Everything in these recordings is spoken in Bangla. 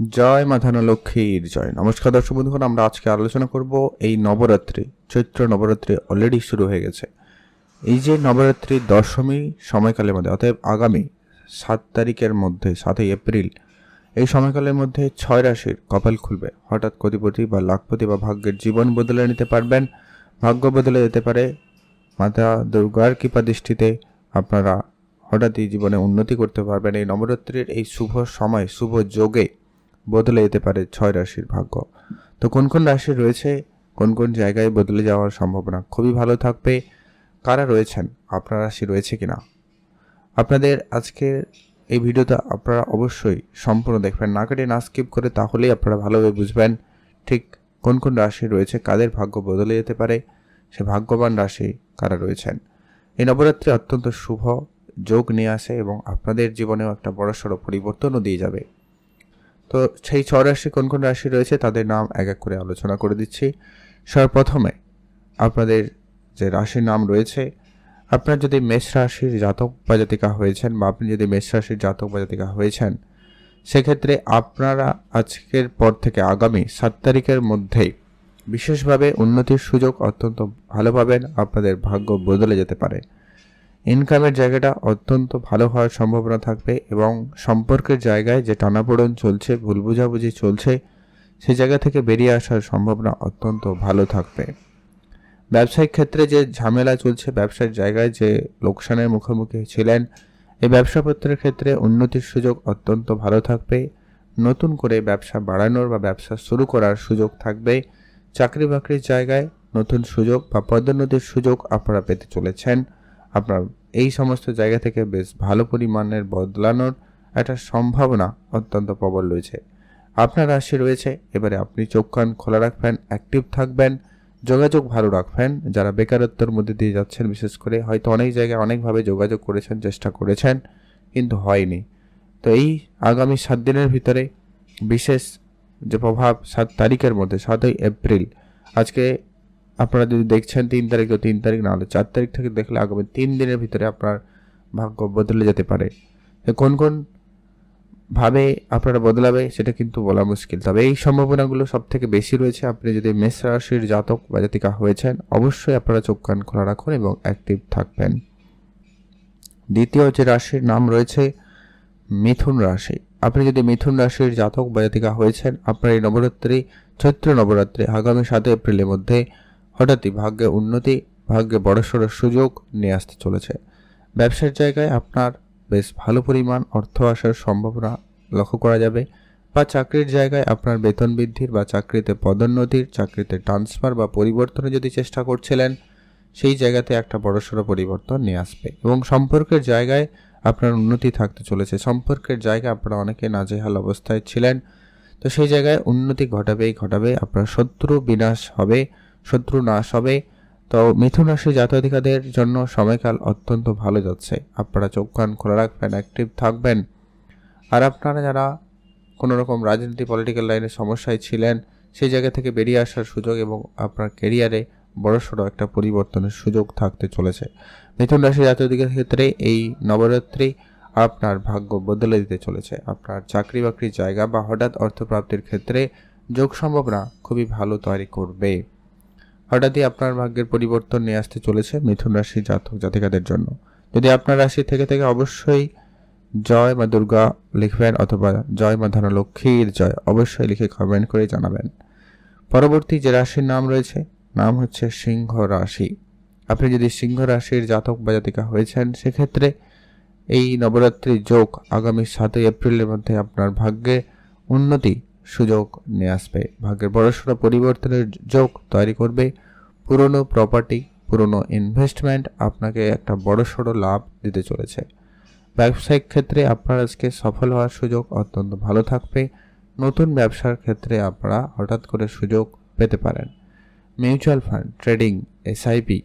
জয় মাধানো লক্ষ্মীর জয়। নমস্কার দর্শক বন্ধুগণ, আমরা আজকে আলোচনা করব এই নবরাত্রি, চৈত্র নবরাত্রি অলরেডি শুরু হয়ে গেছে। এই যে নবরাত্রি দশমী সময়কালের মধ্যে, অতএব আগামী সাত তারিখের মধ্যে, সাতই এপ্রিল, এই সময়কালের মধ্যে ছয় রাশির কপাল খুলবে। হঠাৎ কোটিপতি বা লাখপতি বা ভাগ্যের জীবন বদলে নিতে পারবেন। ভাগ্য বদলে যেতে পারে। মাতা দুর্গার কৃপা দৃষ্টিতে আপনারা হঠাৎই জীবনে উন্নতি করতে পারবেন। এই নবরাত্রির এই শুভ সময়, শুভ যোগে বদলে যেতে পারে ছয় রাশির ভাগ্য। তো কোন কোন রাশি রয়েছে, কোন কোন জায়গায় বদলে যাওয়ার সম্ভাবনা? খুবই ভালো থাকবে। কারা রয়েছেন? আপনার রাশি রয়েছে কিনা? আপনাদের আজকের এই ভিডিওটা আপনারা অবশ্যই সম্পূর্ণ দেখবেন। না কেটে না স্কিপ করে তাহলেই আপনারা ভালোভাবে বুঝবেন ঠিক কোন কোন রাশি রয়েছে, কাদের ভাগ্য বদলে যেতে পারে, সে ভাগ্যবান রাশি কারা রয়েছেন। এই নবরাত্রি অত্যন্ত শুভ যোগ নিয়ে আসে এবং আপনাদের জীবনেও একটা বড়সড় পরিবর্তনও দিয়ে যাবে। তো সেই ছ রাশি কোন কোন রাশি রয়েছে তাদের নাম এক এক করে আলোচনা করে দিচ্ছি। সর্বপ্রথমে আপনাদের যে রাশির নাম রয়েছে, আপনার যদি মেষ রাশির জাতক বা জাতিকা হয়েছেন বা আপনি যদি মেষ রাশির জাতক বা জাতিকা হয়েছেন, সেক্ষেত্রে আপনারা আজকের পর থেকে আগামী সাত তারিখের মধ্যেই বিশেষভাবে উন্নতির সুযোগ অত্যন্ত ভালো পাবেন, আপনাদের ভাগ্য বদলে যেতে পারে। ইনকামের জায়গাটা অত্যন্ত ভালো হওয়ার সম্ভাবনা থাকবে এবং সম্পর্কের জায়গায় যে টানাপোড়েন চলছে, ভুল বোঝাবুঝি চলছে সেই জায়গা থেকে বেরিয়ে আসার সম্ভাবনা অত্যন্ত ভালো থাকবে। ব্যবসায়িক ক্ষেত্রে যে ঝামেলা চলছে, ব্যবসার জায়গায় যে লোকসানের মুখোমুখি ছিলেন এই ব্যবসাপত্রের ক্ষেত্রে উন্নতির সুযোগ অত্যন্ত ভালো থাকবে। নতুন করে ব্যবসা বাড়ানোর বা ব্যবসা শুরু করার সুযোগ থাকবে। চাকরি বাকরির জায়গায় নতুন সুযোগ বা পদোন্নতির সুযোগ আপনারা পেতে চলেছেন। আপনার এই সমস্ত জায়গা থেকে বেশ ভালো পরিমাণের বদলানোর একটা সম্ভাবনা অত্যন্ত প্রবল রয়েছে। আপনার রাশি রয়েছে, এবারে আপনি চোখ কান খোলা রাখবেন অ্যাক্টিভ থাকবেন, যোগাযোগ ভালো রাখবেন। যারা বেকারত্বের মধ্যে দিয়ে যাচ্ছেন, বিশেষ করে হয়তো অনেক জায়গায় অনেকভাবে যোগাযোগ করেছেন, চেষ্টা করেছেন, কিন্তু হয়নি। তো এই আগামী সাত দিনের ভিতরে বিশেষ যে প্রভাব সাত তারিখের মধ্যে, সাতই এপ্রিল, আজকে আপনারা যদি দেখছেন তিন তারিখ, তো তিন তারিখ না হলে চার তারিখ থেকে দেখলে আগামী তিন দিনের ভিতরে আপনার ভাগ্য বদলে যেতে পারে। কোন কোন ভাবে আপনারা বদলাবে সেটা কিন্তু বলা মুশকিল। তবে এই সম্ভাবনাগুলো সব থেকে বেশি রয়েছে। আপনি যদি মেষ রাশির জাতক বা জাতিকা হয়েছেন, অবশ্যই আপনারা চোখ কান খোলা রাখুন এবং অ্যাক্টিভ থাকবেন। দ্বিতীয় যে রাশির নাম রয়েছে, মিথুন রাশি। আপনি যদি মিথুন রাশির জাতক বা জাতিকা হয়েছেন, আপনার এই নবরাত্রি, চৈত্র নবরাত্রি আগামী সাত এপ্রিলের মধ্যে হঠাৎই ভাগ্যে উন্নতি, ভাগ্যে বড় বড়সড় সুযোগ নিয়ে আসতে চলেছে। ব্যবসার জায়গায় আপনার বেশ ভালো পরিমাণ অর্থ আসার সম্ভাবনা লক্ষ্য করা যাবে বা চাকরির জায়গায় আপনার বেতন বৃদ্ধির বা চাকরিতে পদোন্নতির, চাকরিতে ট্রান্সফার বা পরিবর্তনের যদি চেষ্টা করছিলেন, সেই জায়গাতে একটা বড়সড় পরিবর্তন নিয়ে আসবে এবং সম্পর্কের জায়গায় আপনার উন্নতি থাকতে চলেছে। সম্পর্কের জায়গায় আপনারা অনেকে নাজেহাল অবস্থায় ছিলেন, তো সেই জায়গায় উন্নতি ঘটাবেই ঘটাবে, আপনার শত্রু বিনাশ হবে। শত্রু নাশ হবে তো মিথুন রাশি জাতধিকাদের জন্য সময়কাল অত্যন্ত ভালো যাচ্ছে। আপনারা চোখ কান খোলা রাখবেন অ্যাক্টিভ থাকবেন। আর আপনারা যারা কোনো রকম রাজনীতি পলিটিক্যাল লাইনে সমস্যায় ছিলেন, সেই জায়গা থেকে বেরিয়ে আসার সুযোগ এবং আপনার কেরিয়ারে বড়সড় একটা পরিবর্তনের সুযোগ থাকতে চলেছে। মিথুন রাশি জাতদিকের ক্ষেত্রে এই নবরাত্রি আপনার ভাগ্য বদলে দিতে চলেছে। আপনার চাকরি বাকরির জায়গা বা হঠাৎ অর্থপ্রাপ্তির ক্ষেত্রে যোগ সম্ভাবনা খুবই ভালো তৈরি করবে। হঠাৎই আপনার ভাগ্যের পরিবর্তন নিয়ে আসতে চলেছে মিথুন রাশি জাতক জাতিকাদের জন্য। যদি আপনার রাশি থেকে থেকে অবশ্যই জয় মা দুর্গা লিখবেন অথবা জয় মা ধনলক্ষ্মীর জয় অবশ্যই লিখে কমেন্ট করে জানাবেন। পরবর্তী যে রাশির নাম রয়েছে, নাম হচ্ছে সিংহ রাশি। আপনি যদি সিংহ রাশির জাতক বা জাতিকা হয়েছেন, সেক্ষেত্রে এই নবরাত্রি যোগ আগামী সাতই এপ্রিলের মধ্যে আপনার ভাগ্যে উন্নতি সুযোগ নিয়ে আসবে। ভাগ্যের বড়সড় পরিবর্তনের যোগ তৈরি করবে। পুরনো প্রপার্টি পুরনো ইনভেস্টমেন্ট আপনাকে একটা বড়সড় লাভ দিতে চলেছে। ব্যবসায়িক ক্ষেত্রে আপনার আজকে সফল হওয়ার সুযোগ অত্যন্ত ভালো থাকবে। নতুন ব্যবসার ক্ষেত্রে আপনারা হঠাৎ করে সুযোগ পেতে পারেন। মিউচুয়াল ফান্ড ট্রেডিং এসআইপি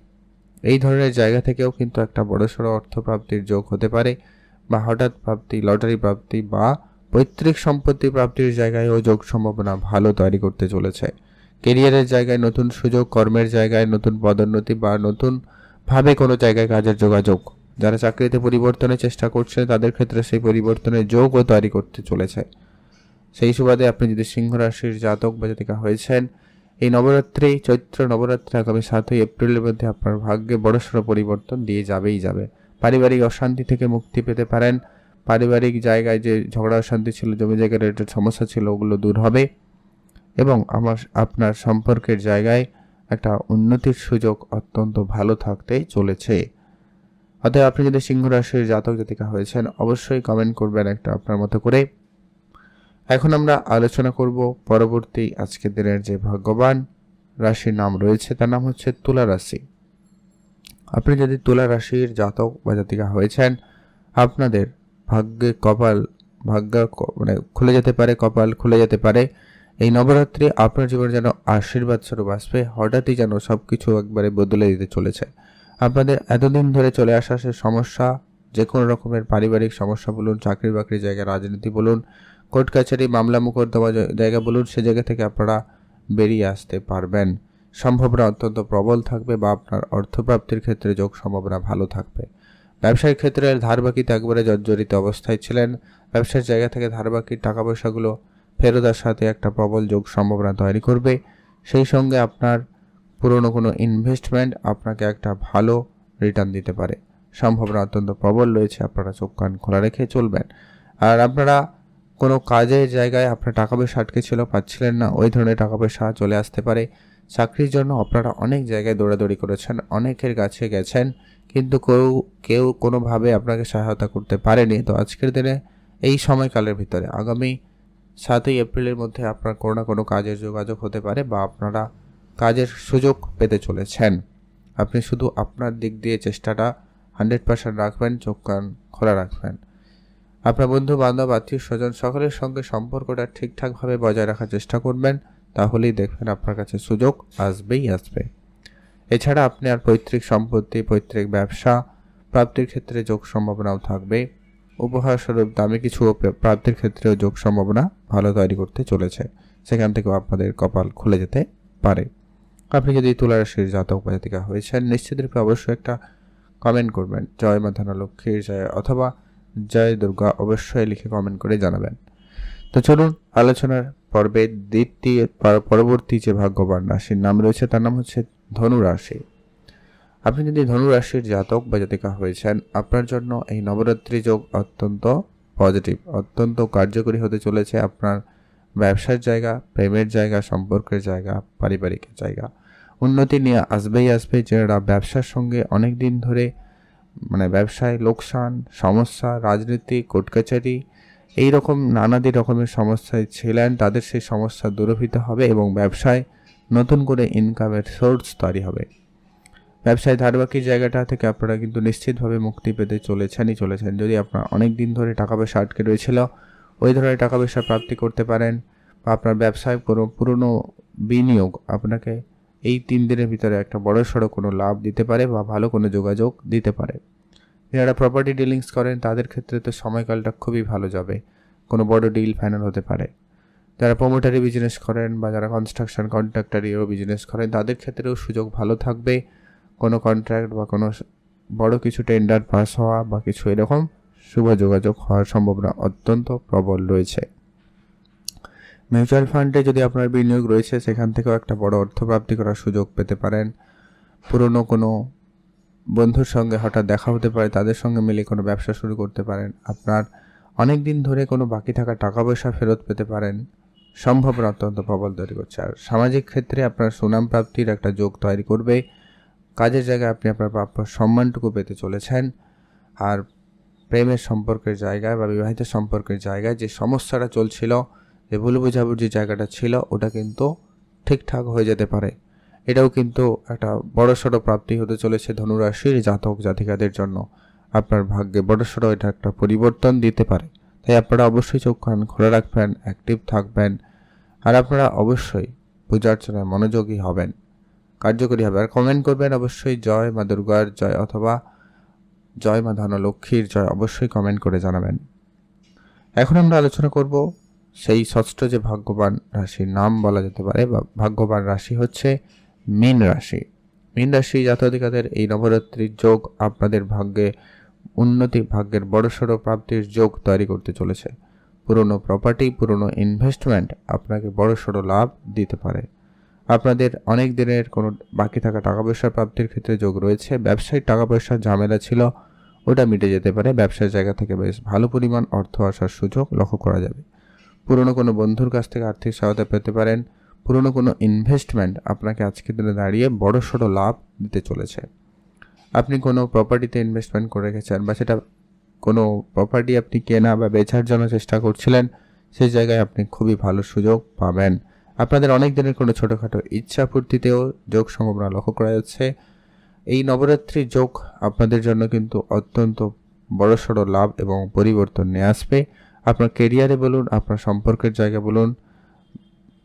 এই ধরনের জায়গা থেকেও কিন্তু একটা বড়সড় অর্থপ্রাপ্তির যোগ হতে পারে বা হঠাৎ প্রাপ্তি লটারি প্রাপ্তি বা পৈতৃক সম্পত্তি প্রাপ্তির জায়গায়ও যোগ সম্ভাবনা ভালো তৈরি করতে চলেছে। কেরিয়ারের জায়গায় নতুন সুযোগ, কর্মের জায়গায় নতুন পদোন্নতি বা নতুনভাবে কোনো জায়গায় কাজের যোগাযোগ। যারা চাকরিতে পরিবর্তনের চেষ্টা করছে, তাদের ক্ষেত্রে সেই পরিবর্তনের যোগও তৈরি করতে চলেছে। সেই সুবাদে আপনি যদি সিংহ রাশির জাতক বা জাতিকা হয়েছেন, এই নবরাত্রি, চৈত্র নবরাত্রি আগামী সাতই এপ্রিলের মধ্যে আপনার ভাগ্যে বড়সড় পরিবর্তন দিয়ে যাবেই যাবে। পারিবারিক অশান্তি থেকে মুক্তি পেতে পারেন পারিবারিক জায়গায় যে ঝগড়া অশান্তি ছিল, জমি জায়গার রেটের সমস্যা ছিল, ওগুলো দূর হবে এবং আমার, আপনার সম্পর্কের জায়গায় একটা উন্নতির সুযোগ অত্যন্ত ভালো থাকতে চলেছে। অতএব আপনি যদি সিংহ রাশির জাতক জাতিকা হয়েছেন, অবশ্যই কমেন্ট করবেন একটা আপনার মতো করে। এখন আমরা আলোচনা করব পরবর্তী আজকের দিনের যে ভাগ্যবান রাশির নাম রয়েছে, তার নাম হচ্ছে তুলা রাশি। আপনি যদি তুলা রাশির জাতক বা জাতিকা হয়েছেন, আপনাদের ভাগ্যে কপাল, ভাগ্য মানে খুলে যেতে পারে, কপাল খুলে যেতে পারে। এই নবরাত্রি আপনার জীবনে যেন আশীর্বাদ স্বরূপ আসবে, হঠাৎই যেন সব কিছু একবারে বদলে দিতে চলেছে। আপনাদের এতদিন ধরে চলে আসা সে সমস্যা যে কোনো রকমের পারিবারিক সমস্যা বলুন, চাকরি বাকরি জায়গা, রাজনীতি বলুন, কোর্ট কাছারি, মামলা মোকদ্দমা জায়গা বলুন, সে জায়গা থেকে আপনারা বেরিয়ে আসতে পারবেন। সম্ভাবনা অত্যন্ত প্রবল থাকবে বা আপনার অর্থপ্রাপ্তির ক্ষেত্রে যোগ সম্ভাবনা ভালো থাকবে। ব্যবসায়িক ক্ষেত্রে ধার বাকিতে একবারে জর্জরিত অবস্থায় ছিলেন। ব্যবসার জায়গা থেকে ধার বাকির টাকা পয়সাগুলো ফেরত সাথে একটা প্রবল যোগ সম্ভাবনা তৈরি করবে। সেই সঙ্গে আপনার পুরনো কোনো ইনভেস্টমেন্ট আপনাকে একটা ভালো রিটার্ন দিতে পারে। সম্ভাবনা অত্যন্ত প্রবল রয়েছে, আপনারা চোখ কান খোলা রেখে চলবেন। আর আপনারা কোনো কাজের জায়গায় আপনার টাকা পয়সা আটকে ছিল, পাচ্ছিলেন না, ওই ধরনের টাকা পয়সা চলে আসতে পারে। চাকরির জন্য আপনারা অনেক জায়গায় দৌড়াদৌড়ি করেছেন, অনেকের কাছে গেছেন। কিন্তু কেউ কেউ কোনোভাবে আপনাকে সহায়তা করতে পারেনি। তো আজকের দিনে এই সময়কালের ভিতরে আগামী সাতই এপ্রিলের মধ্যে আপনার কোনো না কোনো কাজের যোগাযোগ হতে পারে বা আপনারা কাজের সুযোগ পেতে চলেছেন। আপনি শুধু আপনার দিক দিয়ে চেষ্টাটা হান্ড্রেড পার্সেন্ট রাখবেন, চোখ কান খোলা রাখবেন। আপনার বন্ধু বান্ধব আত্মীয় স্বজন সকলের সঙ্গে সম্পর্কটা ঠিকঠাকভাবে বজায় রাখার চেষ্টা করবেন, তাহলেই দেখবেন আপনার কাছে সুযোগ আসবেই আসবে। এছাড়া আপনি আর পৈতৃক সম্পত্তি, পৈতৃক ব্যবসা, প্রাপ্তির ক্ষেত্রে যোগ সম্ভাবনাও থাকবে। উপহার স্বরূপ দামি কিছু প্রাপ্তির ক্ষেত্রেও যোগ সম্ভাবনা ভালো তৈরি করতে চলেছে। সেখান থেকেও আপনাদের কপাল খুলে যেতে পারে। আপনি যদি তুলা রাশির জাতক বা জাতিকা হয়েছেন, নিশ্চিত রূপে অবশ্যই একটা কমেন্ট করবেন। জয় মাধানা লক্ষ্মীর জয় অথবা জয় দুর্গা অবশ্যই লিখে কমেন্ট করে জানাবেন। তো চলুন আলোচনার পর্বে দ্বিতীয়, পরবর্তী যে ভাগ্যবান রাশির নাম রয়েছে, তার নাম হচ্ছে ধনু রাশি আপনি যদি ধনু রাশির জাতক বা জাতিকা হয়েছেন, আপনার জন্য এই নবরাত্রি যোগ অত্যন্ত পজিটিভ অত্যন্ত কার্যকরী হতে চলেছে আপনার ব্যবসার জায়গা, প্রেমের জায়গা, সম্পর্কের জায়গা, পারিবারিক জায়গা। উন্নতি নিয়ে আসবেই আসবে যারা ব্যবসার সঙ্গে অনেক দিন ধরে মানে ব্যবসায় লোকসান, সমস্যা, রাজনীতি কোর্ট কাছারি এই রকম নানাদি রকমের সমস্যায় ছিলেন, তাদের সেই সমস্যা দূরভূত হবে এবং ব্যবসায় নতুন করে ইনকামের সোর্স তৈরি হবে। ব্যবসায় ধারবাকির জায়গাটা থেকে আপনারা কিন্তু নিশ্চিতভাবে মুক্তি পেতে চলেছেনই চলেছেন। যদি আপনার অনেক দিন ধরে টাকা পয়সা আটকে রয়েছিল, ওই ধরনের টাকা পয়সা প্রাপ্তি করতে পারেন বা আপনার ব্যবসায় কোনো পুরনো বিনিয়োগ আপনাকে এই তিন দিনের ভিতরে একটা বড় সড়ো কোনো লাভ দিতে পারে বা ভালো কোনো যোগাযোগ দিতে পারে। যারা প্রপার্টি ডিলিংস করেন, তাদের ক্ষেত্রে তো সময়কালটা খুবই ভালো যাবে। কোনো বড় ডিল ফাইনাল হতে পারে। যারা প্রমোটারি বিজনেস করেন বা যারা কনস্ট্রাকশন কন্ট্রাক্টারিও বিজনেস করেন, তাদের ক্ষেত্রেও সুযোগ ভালো থাকবে। কোনো কন্ট্রাক্ট বা কোনো বড় কিছু টেন্ডার পাস হওয়া বা কিছু এরকম শুভ যোগাযোগ হওয়ার সম্ভাবনা অত্যন্ত প্রবল রয়েছে। মিউচুয়াল ফান্ডে যদি আপনার বিনিয়োগ রয়েছে, সেখান থেকেও একটা বড় অর্থ প্রাপ্তি করার সুযোগ পেতে পারেন। পুরনো কোনো বন্ধুর সঙ্গে হঠাৎ দেখা হতে পারে, তাদের সঙ্গে মিলে কোনো ব্যবসা শুরু করতে পারেন। আপনার অনেক দিন ধরে কোনো বাকি থাকা টাকা পয়সা ফেরত পেতে পারেন। সম্ভাবনা অত্যন্ত প্রবল তৈরি করছে। আর সামাজিক ক্ষেত্রে আপনার সুনাম প্রাপ্তির একটা যোগ তৈরি করবে। কাজের জায়গায় আপনি আপনার প্রাপ্য সম্মানটুকু পেতে চলেছেন। আর প্রেমের সম্পর্কের জায়গায় বা বিবাহিত সম্পর্কের জায়গায় যে সমস্যাটা চলছিল, যে ভুল বোঝাবুঝির জায়গাটা ছিল, ওটা কিন্তু ঠিকঠাক হয়ে যেতে পারে। এটাও কিন্তু একটা বড়সড় প্রাপ্তি হতে চলেছে ধনুরাশির জাতক জাতিকাদের জন্য। আপনার ভাগ্যে বড়সড় এটা একটা পরিবর্তন দিতে পারে। তাই আপনারা অবশ্যই চোখ কান খোলা রাখবেন অ্যাক্টিভ থাকবেন, আর আপনারা অবশ্যই পূজা অর্চনায় মনোযোগী হবেন। কার্যকরী হবে। আর কমেন্ট করবেন অবশ্যই জয় মা দুর্গার জয় অথবা জয় মা ধনলক্ষ্মীর জয় অবশ্যই কমেন্ট করে জানাবেন। এখন আমরা আলোচনা করব সেই ষষ্ঠ যে ভাগ্যবান রাশির নাম বলা যেতে পারে, বা ভাগ্যবান রাশি হচ্ছে মীন রাশি। মীন রাশি জাতধিকাদের এই নবরাত্রির যোগ আপনাদের ভাগ্যে উন্নতি ভাগ্যের বড়সড় প্রাপ্তির যোগ তৈরি করতে চলেছে। পুরনো প্রপার্টি পুরনো ইনভেস্টমেন্ট আপনাকে বড় সড়ো লাভ দিতে পারে। আপনাদের অনেক দিনের কোনো বাকি থাকা টাকা পয়সার প্রাপ্তির ক্ষেত্রে যোগ রয়েছে। ব্যবসায়িক টাকা পয়সার ঝামেলা ছিল, ওটা মিটে যেতে পারে। ব্যবসার জায়গা থেকে বেশ ভালো পরিমাণ অর্থ আসার সুযোগ লক্ষ্য করা যাবে। পুরনো কোনো বন্ধুর কাছ থেকে আর্থিক সহায়তা পেতে পারেন। পুরনো কোনো ইনভেস্টমেন্ট আপনাকে আজকের দিনে দাঁড়িয়ে বড় সড়ো লাভ দিতে চলেছে। আপনি কোনো প্রপার্টিতে ইনভেস্টমেন্ট করে রেখেছেন বা সেটা কোনো প্রপার্টি আপনি কেনা বা বেচার জন্য চেষ্টা করছিলেন, সেই জায়গায় আপনি খুবই ভালো সুযোগ পাবেন। আপনাদের অনেক দিনের কোনো ছোটোখাটো ইচ্ছা পূর্তিতেও যোগ সম্ভাবনা লক্ষ্য করা যাচ্ছে। এই নবরাত্রির যোগ আপনাদের জন্য কিন্তু অত্যন্ত বড়সড় লাভ এবং পরিবর্তন নিয়ে আসবে। আপনার কেরিয়ারে বলুন, আপনার সম্পর্কের জায়গা বলুন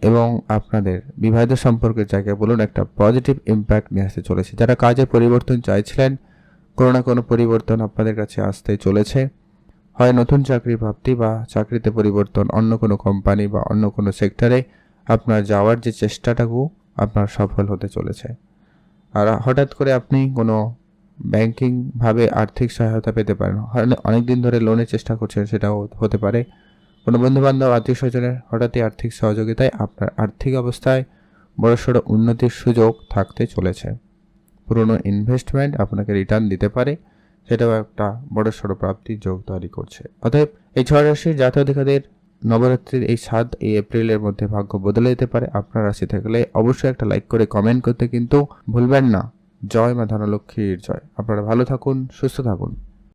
এবং আপনাদের বিবাহিত সম্পর্কের জায়গায় বলুন একটা পজিটিভ ইম্প্যাক্ট নিয়ে আসতে চলেছে। যারা কাজের পরিবর্তন চাইছিলেন, কোনো না কোনো পরিবর্তন আপনাদের কাছে আসতে চলেছে। হয় নতুন চাকরি প্রাপ্তি বা চাকরিতে পরিবর্তন অন্য কোনো কোম্পানি বা অন্য কোনো সেক্টরে আপনার যাওয়ার যে চেষ্টাটাকু আপনার সফল হতে চলেছে। আর হঠাৎ করে আপনি কোনো ব্যাংকিংভাবে আর্থিক সহায়তা পেতে পারেন। অনেক দিন ধরে লোনের চেষ্টা করছেন, সেটাও হতে পারে। কোনো বন্ধুবান্ধব আত্মীয় স্বজনের হঠাৎই আর্থিক সহযোগিতায় আপনার আর্থিক অবস্থায় বড়সড় উন্নতির সুযোগ থাকতে চলেছে। পুরনো ইনভেস্টমেন্ট আপনাকে রিটার্ন দিতে পারে, সেটাও একটা বড়সড় প্রাপ্তির যোগ তৈরি করছে। অতএব এই ছয় রাশির জাতকাদের নবরাত্রির এই সাত, এই এপ্রিলের মধ্যে ভাগ্য বদলে যেতে পারে। আপনার রাশি থাকলে অবশ্যই একটা লাইক করে কমেন্ট করতে কিন্তু ভুলবেন না। জয় মা ধনলক্ষ্মীর জয়। আপনারা ভালো থাকুন, সুস্থ থাকুন।